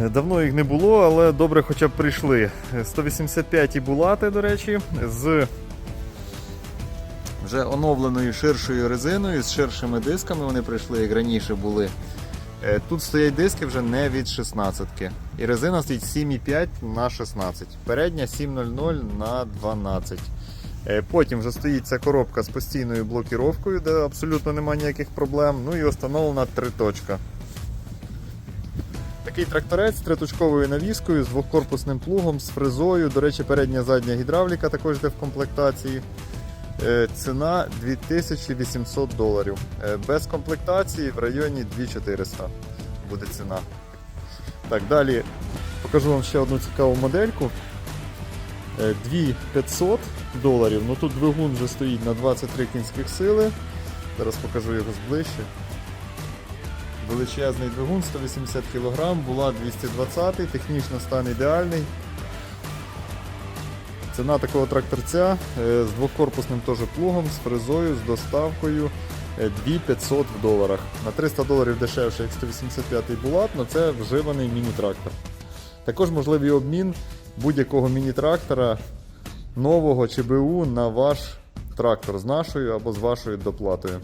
Е, Давно їх не було, але добре хоча б прийшли. Е, 185 і булати, до речі, з вже оновленою ширшою резиною, з ширшими дисками вони прийшли, як раніше були. Е, Тут стоять диски вже не від 16 І резина стоїть 7,5 на 16. Передня 7,00 на 12. Е, Потім вже стоїть ця коробка з постійною блокіровкою, де абсолютно немає ніяких проблем. Ну і встановлена триточка. Такий тракторець з триточковою навіскою, з двохкорпусним плугом, з фрезою. До речі, передня задня гідравліка також йде в комплектації. Е, Ціна 2800 доларів. Е, Без комплектації в районі 2400 буде ціна. Так, далі покажу вам ще одну цікаву модельку. Е, 2500 доларів. Ну тут двигун вже стоїть на 23 кінських сили. Зараз покажу його зближче. Величезний двигун 180 кг, була 220, технічно стан ідеальний. Ціна такого тракторця е, з двокорпусним теж плугом, з фрезою, з доставкою е, 2500 в доларах. На 300 доларів дешевше, як 185 булат, але це вживаний міні-трактор. Також можливий обмін будь-якого міні-трактора нового чи БУ на ваш трактор з нашою або з вашою доплатою.